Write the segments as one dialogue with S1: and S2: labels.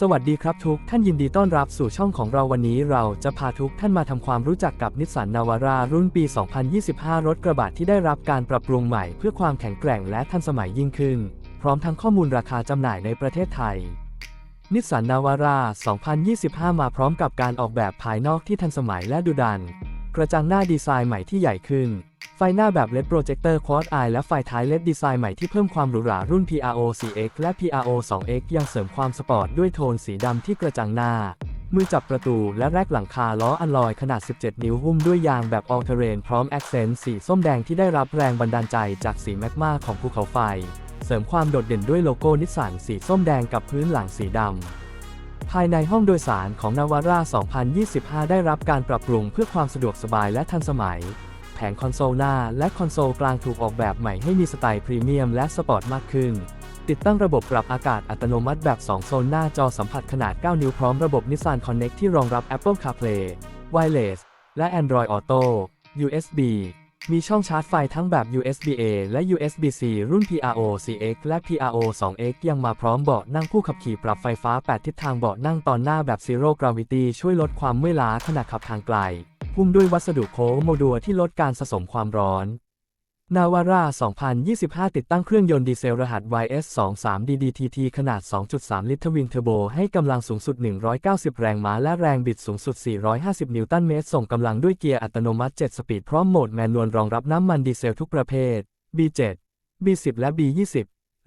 S1: สวัสดีครับทุกท่านยินดีต้อนรับสู่ช่องของเราวันนี้เราจะพาทุกท่านมาทำความรู้จักกับนิสสันนาวาร่ารุ่นปี 2025 รถกระบะที่ได้รับการปรับปรุงใหม่เพื่อความแข็งแกร่งและทันสมัยยิ่งขึ้น พร้อมทั้งข้อมูลราคาจำหน่ายในประเทศไทย นิสสันนาวาร่า 2025 มาพร้อมกับการออกแบบภายนอกที่ทันสมัยและดุดัน กระจังหน้าดีไซน์ใหม่ที่ใหญ่ขึ้น ไฟหน้าแบบ LED Projector Quad Eye และไฟท้าย LED ดีไซน์ใหม่ที่เพิ่มความหรูหรารุ่น PRO 4X และ PRO 2X ยังเสริมความสปอร์ตด้วยโทนสีดำที่กระจังหน้า มือจับประตูและแรกหลังคาล้ออัลลอยขนาด 17 นิ้วหุ้มด้วยยางแบบ All Terrain พร้อมแอคเซนต์สีส้มแดงที่ได้รับแรงบันดาลใจจากสีแมกมาของภูเขาไฟ เสริมความโดดเด่นด้วยโลโก้นิสสันสีส้มแดงกับพื้นหลังสีดำภายในห้องโดยสารของนาวาร่า 2025 ได้รับการปรับปรุงเพื่อความสะดวกสบายและทันสมัย งคอนโซลหน้าและคอนโซลกลางถูกออกแบบใหม่ให้มีสไตล์พรีเมียมและสปอร์ตมากขึ้น ติดตั้งระบบปรับอากาศอัตโนมัติแบบ 2 โซนหน้าจอสัมผัสขนาด 9 นิ้วพร้อมระบบ Nissan Connect ที่รองรับ Apple CarPlay Wireless และ Android Auto USB มีช่องชาร์จไฟทั้งแบบ USB-A และ USB-C รุ่น PRO 4X และ PRO 2X ยังมาพร้อมเบาะนั่งผู้ขับขี่ปรับไฟฟ้า 8 ทิศทางเบาะนั่งตอนหน้าแบบ Zero Gravity ช่วยลดความเมื่อยล้าขณะขับทางไกล หุ้มด้วยวัสดุโค้งโมดูลที่ลดการสะสมความร้อน นาวาร่า 2025 ติดตั้งเครื่องยนต์ดีเซลรหัส YS23 DDTT ขนาด 2.3 ลิตรทวินเทอร์โบ ให้กำลังสูงสุด 190 แรงม้าและแรงบิดสูงสุด 450 นิวตันเมตร ส่งกำลังด้วยเกียร์อัตโนมัติ 7 สปีดพร้อมโหมดแมนนวลรองรับน้ำมันดีเซลทุกประเภท B7 B10 และ B20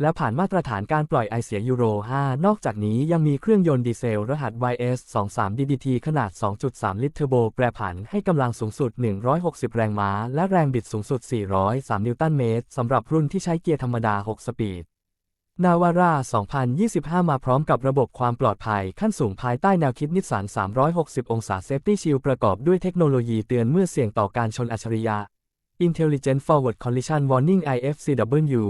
S1: และผ่านมาตรฐานการปล่อยไอเสียยูโร 5 นอกจากนี้ยังมีเครื่องยนต์ดีเซลรหัส YS23 DDT ขนาด 2.3 ลิตรเทอร์โบแปรผันให้กำลังสูงสุด 160 แรงม้า และแรงบิดสูงสุด 403 นิวตันเมตรสำหรับรุ่นที่ใช้เกียร์ธรรมดา 6 สปีด นาวาร่า 2025 มาพร้อมกับระบบความปลอดภัยขั้นสูงภายใต้แนวคิดนิสสัน 360 องศา Safety Shield ประกอบด้วยเทคโนโลยีเตือนเมื่อเสี่ยงต่อการชนอัจฉริยะ Intelligent Forward Collision Warning IFCW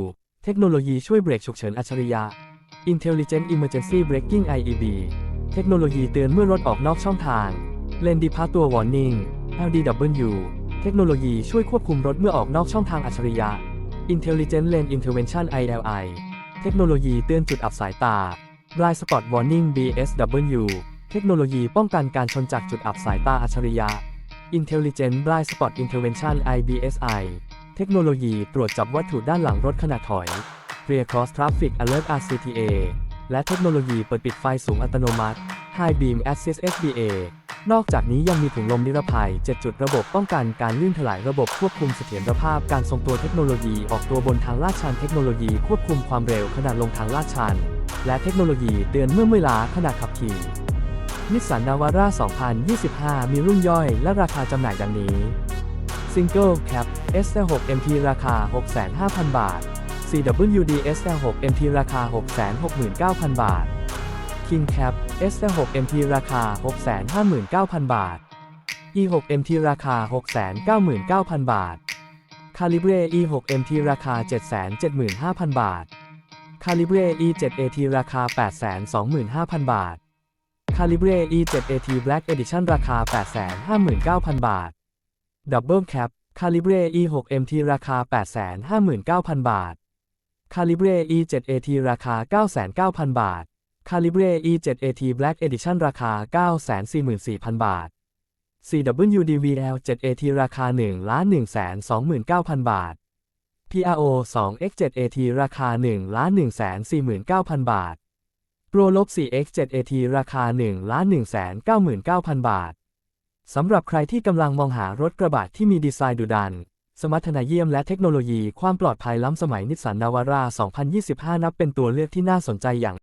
S1: เทคโนโลยีช่วยเบรกฉุกเฉินอัจฉริยะ Intelligent Emergency Braking IEB เทคโนโลยีเตือนเมื่อรถออกนอกช่องทาง Lane Departure Warning LDW เทคโนโลยีช่วยควบคุมรถเมื่อออกนอกช่องทางอัจฉริยะ Intelligent Lane Intervention ILI เทคโนโลยีเตือนจุดอับสายตา Blind Spot Warning BSW เทคโนโลยีป้องกันการชนจากจุดอับสายตาอัจฉริยะ Intelligent Blind Spot Intervention IBSI เทคโนโลยีตรวจจับวัตถุด้านหลังรถขณะถอย Rear Cross Traffic Alert RCTA และเทคโนโลยีเปิดปิดไฟสูงอัตโนมัติ High Beam Assist SBA นอกจากนี้ยังมีถุงลมนิรภัย 7 จุดระบบป้องกันการลื่นถลายระบบควบคุมเสถียรภาพการทรงตัวเทคโนโลยีออกตัวบนทางลาดชันเทคโนโลยีควบคุมความเร็วขณะลงทางลาดชัน และเทคโนโลยีเตือนเมื่อเมื่อยล้าขณะขับขี่นิสสันนาวาร่า 2025 มีรุ่นย่อยและราคาจำหน่ายดังนี้ Single Cap SL6 MT ราคา 65,000 บาท CWD SL6 MT ราคา 669,000 บาท King Cap SL6 MT ราคา 659,000 บาท E6 MT ราคา 699,000 บาท Calibre E6 MT ราคา 775,000 บาท Calibre E7AT ราคา 825,000 บาท Calibre E7AT Black Edition ราคา 859,000 บาท ดับเบิลแคปคาลิเบร E6MT ราคา 859,000 บาทคาลิเบร E7AT ราคา 99,000 บาทคาลิเบร E7AT Black Edition ราคา 944,000 บาท CWDVL 7AT ราคา 1,129,000 บาท PRO 2 X7AT ราคา 1,149,000 บาาท Pro ลบ4 X7AT ราคา 1,199,000 บาท สำหรับใครที่กำลังมองหารถกระบะที่มีดีไซน์ดุดัน สมรรถนะเยี่ยมและเทคโนโลยีความปลอดภัยล้ำสมัยนิสสันนาวาร่า 2025 นับเป็นตัวเลือกที่น่าสนใจอย่าง